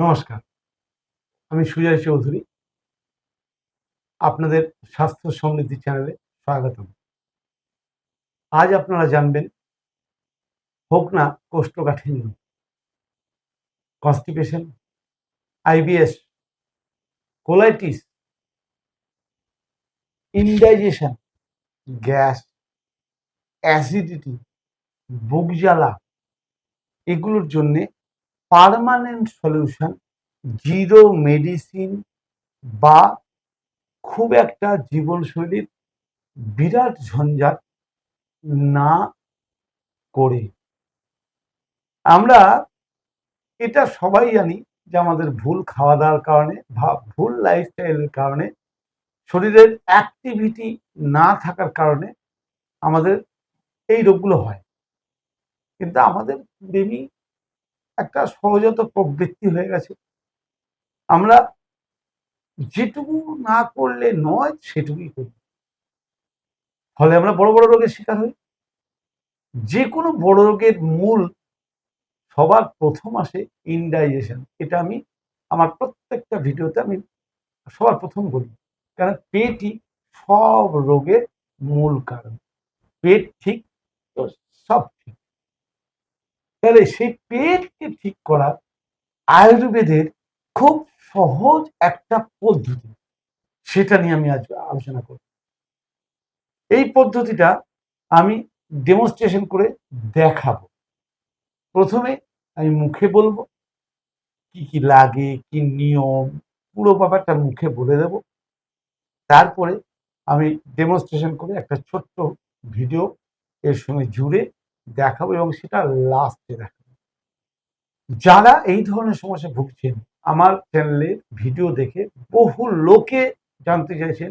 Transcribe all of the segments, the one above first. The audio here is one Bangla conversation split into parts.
নমস্কার। আমি সুজয় চৌধুরী। আপনাদের স্বাস্থ্য সমৃদ্ধি চ্যানেলে স্বাগতম। আজ আপনারা জানবেন, হোক না কোষ্ঠকাঠিন্য, constipation, IBS, colitis, indigestion, gas, acidity, বুক জ্বালা, এগুলোর জন্যে পার্মানেন্ট সলিউশন, জিরো মেডিসিন বা খুব একটা জীবনশৈলীর বিরাট ঝঞ্ঝাট না করে। আমরা এটা সবাই জানি যে আমাদের ভুল খাওয়া দাওয়ার কারণে বা ভুল লাইফস্টাইলের কারণে শরীরের অ্যাক্টিভিটি না থাকার কারণে আমাদের এই রোগগুলো হয়। কিন্তু আমাদের বেমি একটা সহজাত প্রবৃত্তি হয়ে গেছে। আমরা যেটুকু না করলে নয়, সেটুকুই করি। ফলে আমরা বড় বড় রোগের শিকার হই। যে কোনো বড় রোগের মূল সবার প্রথম আসে ইনডাইজেশন এটা আমি আমার প্রত্যেকটা ভিডিওতে আমি সবার প্রথম বলি। কারণ পেটই সব রোগের মূল কারণ। পেট ঠিক, তো সব ঠিক। তাহলে সেই পেটকে ঠিক করা আয়ুর্বেদের খুব সহজ একটা পদ্ধতি। সেটা নিয়ে আমি আজ আলোচনা করব। এই পদ্ধতিটা আমি ডেমনস্ট্রেশন করে দেখাবো। প্রথমে আমি মুখে বলব, কি কি লাগে, কি নিয়ম, পুরো ব্যাপারটা মুখে বলে দেব। তারপরে আমি ডেমনস্ট্রেশন করে একটা ছোট্ট ভিডিও এর সঙ্গে জুড়ে দেখাবো এবং সেটা লাস্টে দেখাবো। যারা এই ধরনের সমস্যা ভুগছেন, আমার চ্যানেলের ভিডিও দেখে বহু লোকে জানতে চাইছেন,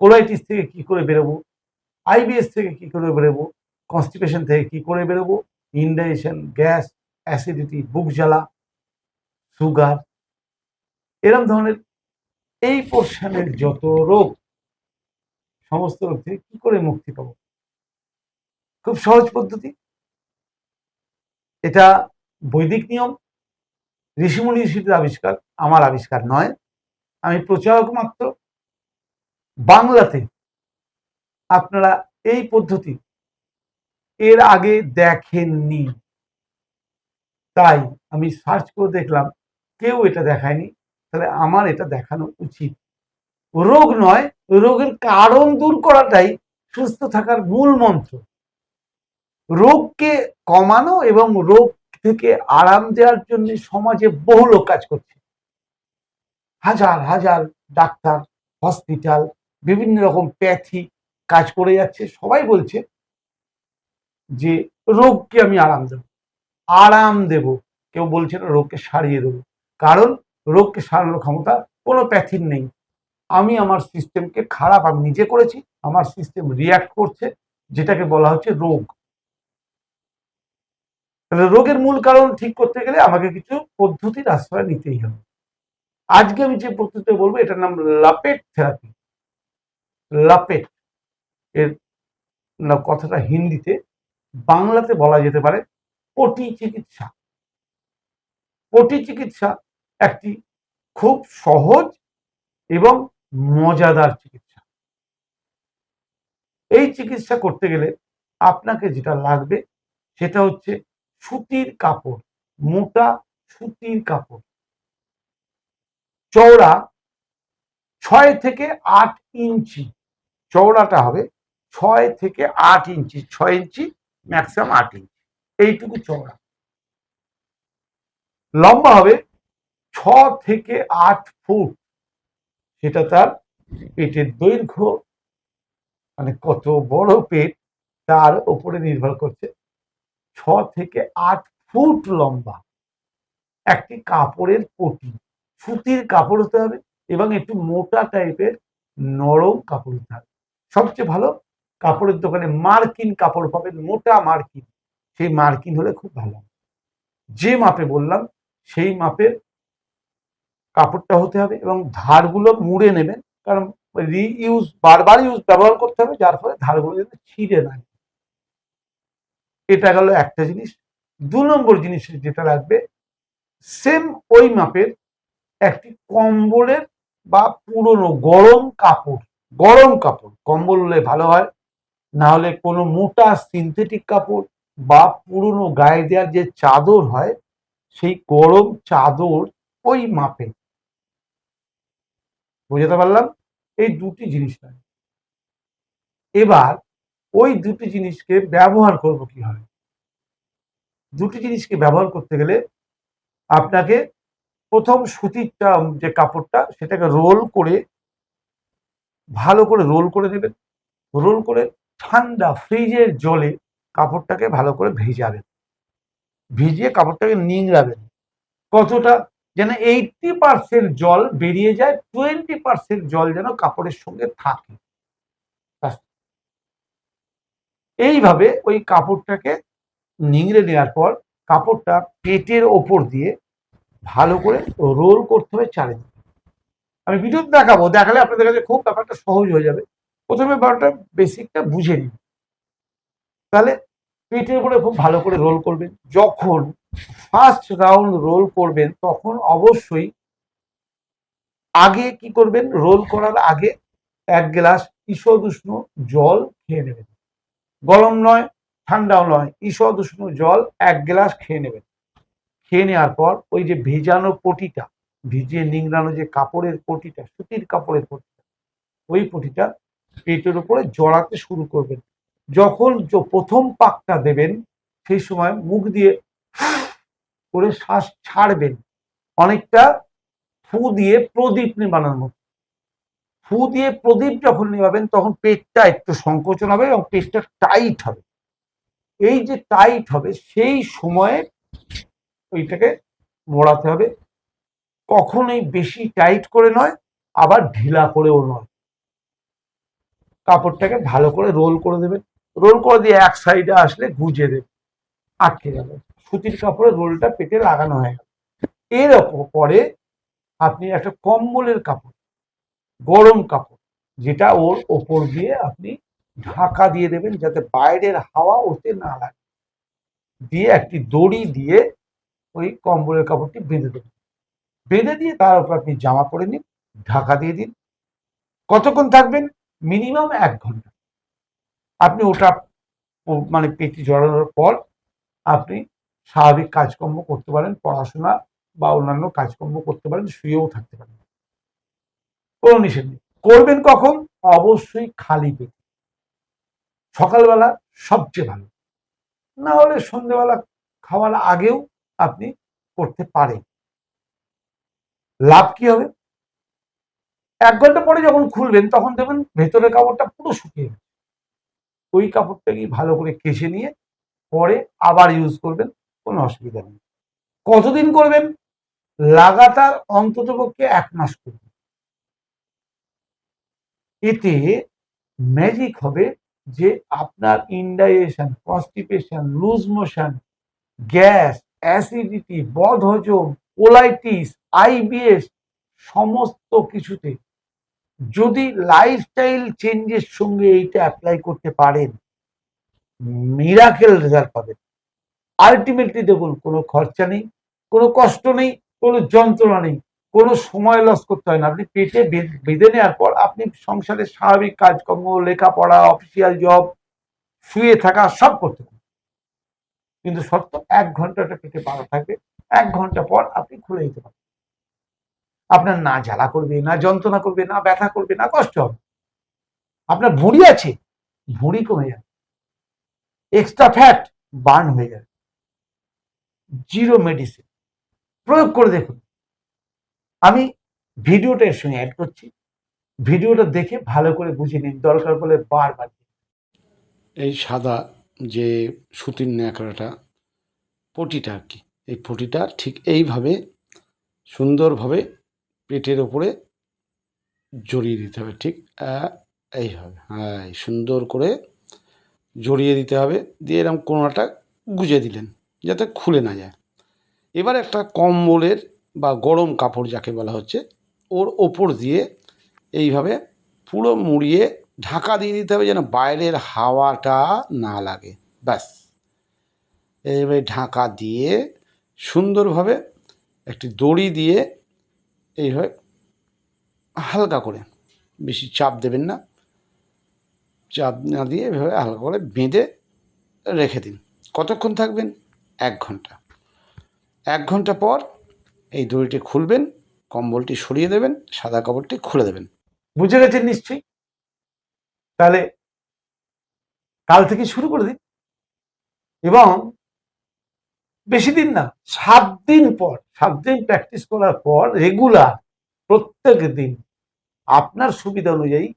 কোলাইটিস থেকে কি করে বেরোবো আইবিএস থেকে কি করে বেরোবো কনস্টিপেশন থেকে কি করে বেরোবো ইনডাইজেশন গ্যাস অ্যাসিডিটি বুক জ্বালা সুগার এরম ধরনের এই পোর্শনের যত রোগ, সমস্ত রোগ থেকে কি করে মুক্তি পাবো? খুব সহজ পদ্ধতি। এটা বৈদিক নিয়ম, ঋষিমুনি ঋষিদের আবিষ্কার, আমার আবিষ্কার নয়। আমি প্রচারক মাত্র। বাংলাতে আপনারা এই পদ্ধতি এর আগে দেখেননি। তাই আমি সার্চ করে দেখলাম, কেউ এটা দেখায়নি। তাহলে আমার এটা দেখানো উচিত। রোগ নয়, রোগের কারণ দূর করাটাই সুস্থ থাকার মূল মন্ত্র। রোগকে কমানো এবং রোগ থেকে আরাম দেওয়ার জন্য সমাজে বহু লোক কাজ করছে। হাজার হাজার ডাক্তার, হসপিটাল, বিভিন্ন রকম প্যাথি কাজ করে যাচ্ছে। সবাই বলছে যে, রোগকে আমি আরাম দেব। আরাম দেব। কেউ বলছে না, রোগকে সারিয়ে দেবো। কারণ রোগকে সারানোর ক্ষমতা কোনো প্যাথির নেই। আমি আমার সিস্টেমকে খারাপ আমি নিজে করেছি, আমার সিস্টেম রিয়াক্ট করছে, যেটাকে বলা হচ্ছে রোগ। তাহলে রোগের মূল কারণ ঠিক করতে গেলে আমাকে কিছু পদ্ধতির আশ্রয় নিতেই হবে। আজকে আমি যে পদ্ধতিটা বলব, এটার নাম লাপেট থেরাপি লাপেট এর কথাটা হিন্দিতে বাংলাতে বলা যেতে পারে পটি চিকিৎসা। পটি চিকিৎসা একটি খুব সহজ এবং মজাদার চিকিৎসা। এই চিকিৎসা করতে গেলে আপনাকে যেটা লাগবে সেটা হচ্ছে সুতির কাপড়, মোটা সুতির কাপড়। চওড়া ছয় থেকে আট ইঞ্চি, চওড়াটা হবে ছয় থেকে আট ইঞ্চি, ছয় ইঞ্চি ম্যাক্সিমাম আট ইঞ্চি। এইটুকু চওড়া। লম্বা হবে ছ থেকে আট ফুট। সেটা তার পেটের দৈর্ঘ্য। মানে কত বড় পেট, তার উপরে নির্ভর করছে ছ থেকে আট ফুট লম্বা। একটি কাপড়ের পটি। সুতির কাপড় হতে হবে এবং একটু মোটা টাইপের নরম কাপড় হতে হবে। সবচেয়ে ভালো, কাপড়ের দোকানে মার্কিন কাপড় পাবেন, মোটা মার্কিন। সেই মার্কিন হলে খুব ভালো। যে মাপে বললাম, সেই মাপের কাপড়টা হতে হবে এবং ধারগুলো মুড়ে নেবেন। কারণ রিইউজ বারবার ইউজ ব্যবহার করতে হবে, যার ফলে ধারগুলো যাতে ছিঁড়ে না। এটা গেল একটা জিনিস। দু নম্বর জিনিস যেটা লাগবে সেম ওই মাপের একটি কম্বলের বা পুরনো গরম কাপড়। গরম কাপড়, কম্বল হলে ভালো হয়, না হলে কোনো মোটা সিনথেটিক কাপড় বা পুরনো গায়ে দেওয়ার যে চাদর হয়, সেই গরম চাদর ওই মাপে। বুঝতে পারলাম? এই দুটি জিনিস এবার ওই দুটি জিনিসকে ব্যবহার করব কীভাবে দুটি জিনিসকে ব্যবহার করতে গেলে আপনাকে প্রথম সুতিরটা, যে কাপড়টা, সেটাকে রোল করে, ভালো করে রোল করে দেবেন রোল করে ঠান্ডা ফ্রিজের জলে কাপড়টাকে ভালো করে ভেজাবেন। ভিজিয়ে কাপড়টাকে নিংড়াবেন। কতটা? যেন এইটটি পার্সেন্ট জল বেরিয়ে যায় টোয়েন্টি পার্সেন্ট জল যেন কাপড়ের সঙ্গে থাকে ব্যাস। এইভাবে ওই কাপড়টাকে নিংড়ে নেওয়ার পর কাপড়টা পেটের ওপর দিয়ে ভালো করে রোল করতে হবে চারিদিকে। আমি ভিডিও দেখাবো, দেখালে আপনাদের কাছে খুব ব্যাপারটা সহজ হয়ে যাবে। প্রথমে ব্যাপারটা বেসিকটা বুঝে নিন। তাহলে পেটের উপরে খুব ভালো করে রোল করবেন। যখন ফার্স্ট রাউন্ড রোল করবেন, তখন অবশ্যই আগে কি করবেন? রোল করার আগে এক গ্লাস ঈষদ উষ্ণ জল খেয়ে নেবেন। গরম নয়, ঠান্ডাও নয় ঈষদ উষ্ণ জল এক গ্লাস খেয়ে নেবেন। খেয়ে নেওয়ার পর ওই যে ভেজানো পটিটা, ভিজিয়ে নিংড়ানো যে কাপড়ের পটিটা, সুতির কাপড়ের পটিটা, ওই পটিটা পেটের উপরে জড়াতে শুরু করবেন। যখন প্রথম পাকটা দেবেন, সেই সময় মুখ দিয়ে করে শ্বাস ছাড়বেন। অনেকটা ফু দিয়ে প্রদীপ নিবানোর মতো। ফু দিয়ে প্রদীপ যখন নিবাবেন তখন পেটটা একটু সংকোচন হবে এবং পেটটা টাইট হবে। এই যে টাইট হবে, সেই সময়ে ওইটাকে মোড়াতে হবে। কখনোই বেশি টাইট করে নয়, আবার ঢিলা করেও নয়। কাপড়টাকে ভালো করে রোল করে দেবেন। রোল করে দিয়ে এক সাইডে আসলে গুজে দেবে আটকে যাবে। সুতির কাপড়ে রোলটা পেটে লাগানো হয়ে গেল। এর পরে আপনি একটা কম্বলের কাপড় গরম কাপড়, যেটা ওর ওপর দিয়ে আপনি ঢাকা দিয়ে দেবেন যাতে বাইরের হাওয়া ওতে না লাগে। দিয়ে একটি দড়ি দিয়ে ওই কম্বলের কাপড়টি বেঁধে দেবেন। বেঁধে দিয়ে তার উপর আপনি জামা পরে নিন, ঢাকা দিয়ে দিন। কতক্ষণ থাকবেন? মিনিমাম এক ঘণ্টা। আপনি ওটা মানে পেটি জড়ানোর পর আপনি স্বাভাবিক কাজকর্ম করতে পারেন, পড়াশোনা বা অন্যান্য কাজকর্ম করতে পারেন, শুয়েও থাকতে পারেন। কোনো নিষেধ নেই। করবেন কখন? অবশ্যই খালি পেটে। সকালবেলা সবচেয়ে ভালো। না হলে সন্ধ্যেবেলা খাওয়ার আগেও আপনি করতে পারেন। লাভ কি হবে? এক ঘণ্টা পরে যখন খুলবেন, তখন দেখবেন ভেতরের কাপড়টা পুরো শুকিয়ে গেছে। ওই কাপড়টাকে ভালো করে কেচে নিয়ে পরে আবার ইউজ করবেন, কোনো অসুবিধা নেই। কতদিন করবেন? লাগাতার অন্তত পক্ষে এক মাস করবেন। এতে ম্যাজিক হবে যে আপনার indigestion constipation loose motion gas acidity বদহজম কোলাইটিস আইবিএস সমস্ত কিছুতে যদি লাইফস্টাইল চেঞ্জের সঙ্গে এইটা অ্যাপ্লাই করতে পারেন মিরাকেল রেজাল্ট পাবেন। আলটিমেটলি দেখুন, কোনো খরচা নেই, কোনো কষ্ট নেই, কোনো যন্ত্রণা নেই। কোনো সময় লস করতে হয় না। আপনি পেটে বেঁধে নেওয়ার পর আপনি সংসারের স্বাভাবিক কাজকর্ম, লেখাপড়া অফিসিয়াল জব শুয়ে থাকা সব করতে পারেন। কিন্তু শর্ত, এক ঘন্টাটা পেটে বাধা থাকবে। এক ঘণ্টা পর আপনি খুলে দিতে পারেন আপনার না জ্বালা করবে, না যন্ত্রণা করবে, না ব্যথা করবে, না কষ্ট হবে। আপনার ভুঁড়ি আছে, ভুঁড়ি কমে যাবে। এক্সট্রা ফ্যাট বার্ন হয়ে যাবে। জিরো মেডিসিন প্রয়োগ করে দেখুন। আমি ভিডিওটা এর সঙ্গে অ্যাড করছি। ভিডিওটা দেখে ভালো করে বুঝে নিন, দরকার পড়লে বারবার এই সাদা যে সুতির ন্যাকড়াটা, পটিটা আর কি, এই পটিটা ঠিক এইভাবে সুন্দরভাবে পেটের ওপরে জড়িয়ে দিতে হবে, ঠিক এইভাবে হ্যাঁ সুন্দর করে জড়িয়ে দিতে হবে, দিয়ে এরকম কোনোটা গুজে দিলেন, যাতে খুলে না যায়। এবার একটা কম্বলের বা গরম কাপড় যাকে বলা হচ্ছে, ওর ওপর দিয়ে এইভাবে পুরো মুড়িয়ে ঢাকা দিয়ে দিতে হবে যেন বাইরের হাওয়াটা না লাগে। ব্যাস। এইভাবে ঢাকা দিয়ে সুন্দরভাবে একটি দড়ি দিয়ে এইভাবে হালকা করে, বেশি চাপ দেবেন না। চাপ না দিয়ে এভাবে হালকা করে বেঁধে রেখে দিন। কতক্ষণ থাকবেন? এক ঘণ্টা। এক ঘণ্টা পর এই দড়িটি খুলবেন, কম্বলটি সরিয়ে দেবেন, সাদা কাপড়টি খুলে দেবেন। বুঝে গেছেন নিশ্চয়ই? তাহলে কাল থেকে শুরু করে দিন। এবং বেশি দিন না, সাত দিন পর, সাত দিন প্র্যাকটিস করার পর রেগুলার প্রত্যেক দিন আপনার সুবিধা অনুযায়ী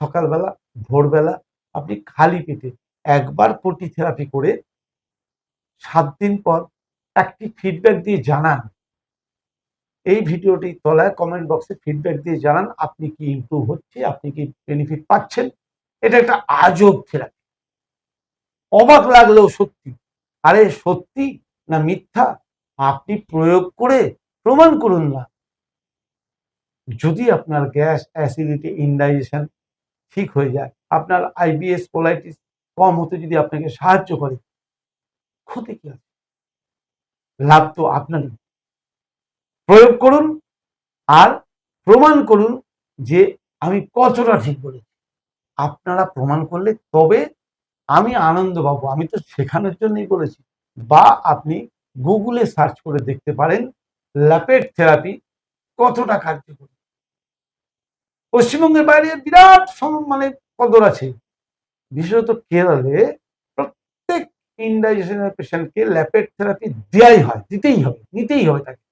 সকালবেলা, ভোরবেলা আপনি খালি পেটে একবার পটি থেরাপি করে সাত দিন পর একটি ফিডব্যাক দিয়ে জানান এই ভিডিওটি তলায় কমেন্ট বক্সে ফিডব্যাক দিয়ে জানান আপনি কি ইমপ্রুভ হচ্ছে আপনি কি বেনিফিট পাচ্ছেন। এটা একটা আজব থেরাপি অবাক লাগলেও সত্যি। আরে সত্যি না মিথ্যা? আপনি প্রয়োগ করে প্রমাণ করুন না। যদি আপনার গ্যাস অ্যাসিডিটি ইনডাইজেশন ঠিক হয়ে যায়, আপনার আইবিএস কোলাইটিস কম হতে যদি আপনাকে সাহায্য করে, ক্ষতি কি আছে? লাভ তো আপনারই। প্রয়োগ করুন আর প্রমাণ করুন যে আমি কতটা ঠিক বলেছি। আপনারা প্রমাণ করলে তবে আমি আনন্দ পাবো। আমি তো শেখানোর জন্যই বলেছি। বা আপনি গুগলে সার্চ করে দেখতে পারেন ল্যাপেট থেরাপি কতটা কার্যকরী। পশ্চিমবঙ্গের বাইরে বিরাট মানে কদর আছে। বিশেষত কেরলে প্রত্যেক ইনডাইজেশনের পেশেন্টকে ল্যাপেট থেরাপি দেওয়াই হয়, দিতেই হবে, নিতেই হবে তাকে।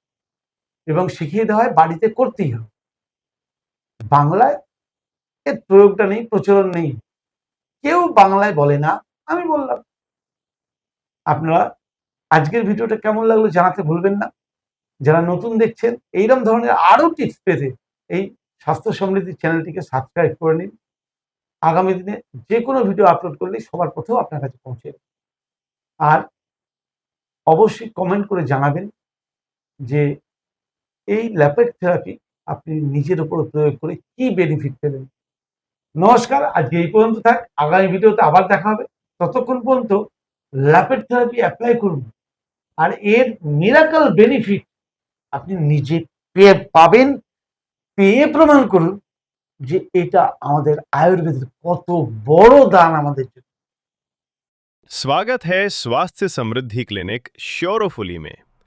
এবং শিখিয়ে দেওয়া হয় বাড়িতে করতেই হবে। বাংলায় এর প্রয়োগটা নেই, প্রচলন নেই। কেউ বাংলায় বলে না, আমি বললাম। আপনারা আজকের ভিডিওটা কেমন লাগল জানাতে ভুলবেন না। যারা নতুন দেখছেন এইরকম ধরনের আরও টিপস পেতে এই স্বাস্থ্য সমৃদ্ধি চ্যানেলটিকে সাবস্ক্রাইব করে নিন। আগামী দিনে যে কোনো ভিডিও আপলোড করলেই সবার প্রথম আপনার কাছে পৌঁছে। আর অবশ্যই কমেন্ট করে জানাবেন যে এই ল্যাপেট থেরাপি আপনি নিজের উপর প্রয়োগ করে কি বেনিফিট পেলেন নমস্কার আজকে এই পর্যন্ত থাক আগামী ভিডিওতে আবার দেখা হবে ততক্ষণ পর্যন্ত ল্যাপেট থেরাপি অ্যাপ্লাই করুন আর এর মিরাকল বেনিফিট আপনি নিজে পেয়ে পাবেন পেয়ে প্রমাণ করুন যে এটা আমাদের আয়ুর্বেদের কত বড় দান আমাদের জন্য स्वागत है स्वास्थ्य समृद्धि क्लिनिक श्योरोफुली में